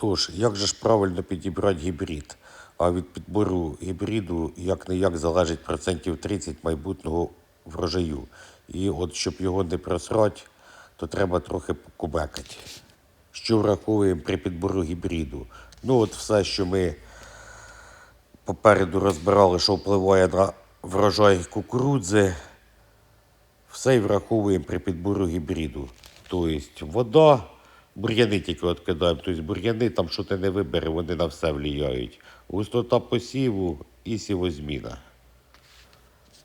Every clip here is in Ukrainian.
Тож, як же ж правильно підібрати гібрид? А від підбору гібриду як не як залежить процентів 30 майбутнього врожаю. І от щоб його не просрати, то треба трохи покубекати. Що враховуємо при підбору гібриду? Ну, от все, що ми попереду розбирали, що впливає на врожай кукурудзи, все і враховуємо при підбору гібриду. Тобто вода, бур'яни тільки відкидаємо. Тобто бур'яни там що ти не вибери, вони на все впливають. Густота посіву і сівозміна.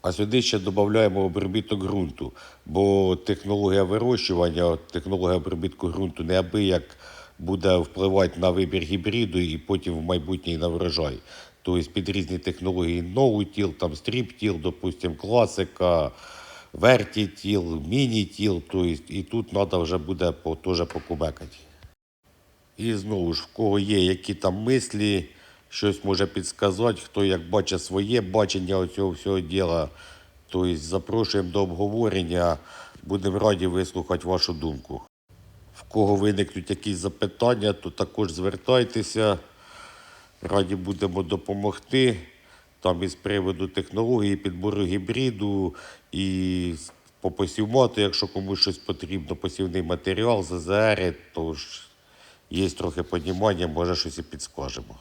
А сюди ще додаємо обробіток ґрунту, бо технологія вирощування, технологія обробітку ґрунту неабияк буде впливати на вибір гібриду і потім в майбутній на врожай. Тобто під різні технології ноутіл, там стріптіл, допустим, класика, вертітіл, мінітіл, тобто і тут треба вже буде по, теж покубекати. І знову ж, в кого є які там мислі, щось може підсказати, хто як бачить своє бачення цього всього діла. Тобто запрошуємо до обговорення, будемо раді вислухати вашу думку. В кого виникнуть якісь запитання, то також звертайтеся. Раді будемо допомогти. Там із приводу технології, підбору гібриду і по посівмату, якщо комусь щось потрібно, посівний матеріал, ЗЗР, то ж є трохи понімання, може щось і підскажемо.